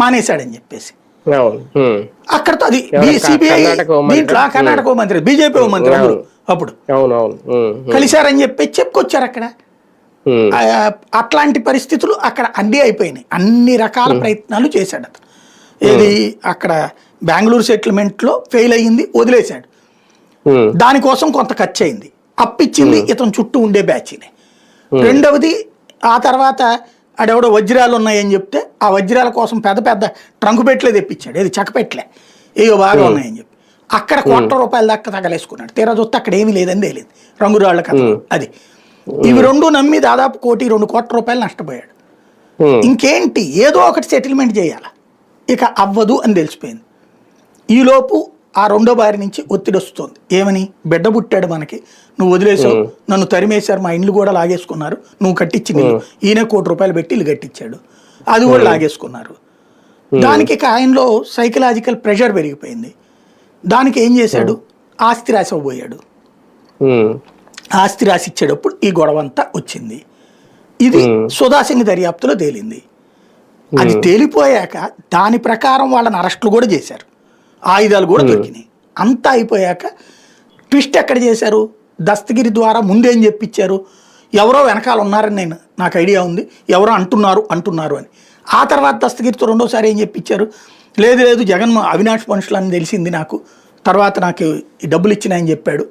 మానేశాడని చెప్పేసి. అక్కడతో అది? సిబిఐ? దీంట్లో కర్ణాటక హోంమంత్రి బీజేపీ హోంమంత్రి అందరూ అప్పుడు కలిశారని చెప్పి చెప్పుకొచ్చారు అక్కడ. అట్లాంటి పరిస్థితులు అక్కడ అన్నీ అయిపోయినాయి. అన్ని రకాల ప్రయత్నాలు చేశాడు అతను. ఏది అక్కడ బెంగళూరు సెటిల్మెంట్లో ఫెయిల్ అయ్యింది వదిలేశాడు. దానికోసం కొంత ఖర్చు అయింది అప్పిచ్చింది ఇతను చుట్టూ ఉండే బ్యాచ్ని. రెండవది ఆ తర్వాత ఆడెవడో వజ్రాలు ఉన్నాయని చెప్తే ఆ వజ్రాల కోసం పెద్ద పెద్ద ట్రంకు పెట్టలే తెప్పించాడు. ఏది? చెక్కపెట్టలే ఏవో బాగా ఉన్నాయని చెప్పి. అక్కడ కోట్ల రూపాయల దాకా తగలేసుకున్నాడు. తీరా చూస్తే అక్కడ ఏమీ లేదని తేలింది రంగురాళ్ళ కథ. అది. ఇవి రెండు నమ్మి దాదాపు కోటి రెండు కోట్ల రూపాయలు నష్టపోయాడు. ఇంకేంటి? ఏదో ఒకటి సెటిల్మెంట్ చేయాలి. ఇక అవ్వదు అని తెలిసిపోయింది. ఈలోపు ఆ రెండో భార్య నుంచి ఒత్తిడి వస్తుంది. ఏమని? బిడ్డ పుట్టాడు మనకి. నువ్వు వదిలేసావు. నన్ను తరిమేశారు. మా ఇండ్లు కూడా లాగేసుకున్నారు. నువ్వు కట్టించింది. ఈయన కోటి రూపాయలు పెట్టి ఇల్లు కట్టించాడు. అది కూడా లాగేసుకున్నారు. దానికి ఆయనలో సైకలాజికల్ ప్రెషర్ పెరిగిపోయింది. దానికి ఏం చేశాడు? ఆస్తి రాసి ఆస్తి రాసి ఇచ్చేటప్పుడు ఈ గొడవ అంతా వచ్చింది. ఇది సుధాసింగ్ దర్యాప్తులో తేలింది. అది తేలిపోయాక దాని ప్రకారం వాళ్ళని అరెస్టులు కూడా చేశారు. ఆయుధాలు కూడా దొరికినాయి. అంతా అయిపోయాక ట్విస్ట్ ఎక్కడ చేశారు? దస్తగిరి ద్వారా ముందేం చెప్పించారు? ఎవరో వెనకాల ఉన్నారని నేను నాకు ఐడియా ఉంది. ఎవరో అంటున్నారు అంటున్నారు అని. ఆ తర్వాత దస్తగిరితో రెండోసారి ఏం చెప్పించారు? లేదు లేదు జగన్ అవినాష్ మనుషులని తెలిసింది నాకు. తర్వాత నాకు ఈ డబ్బులు ఇచ్చినాయని చెప్పాడు.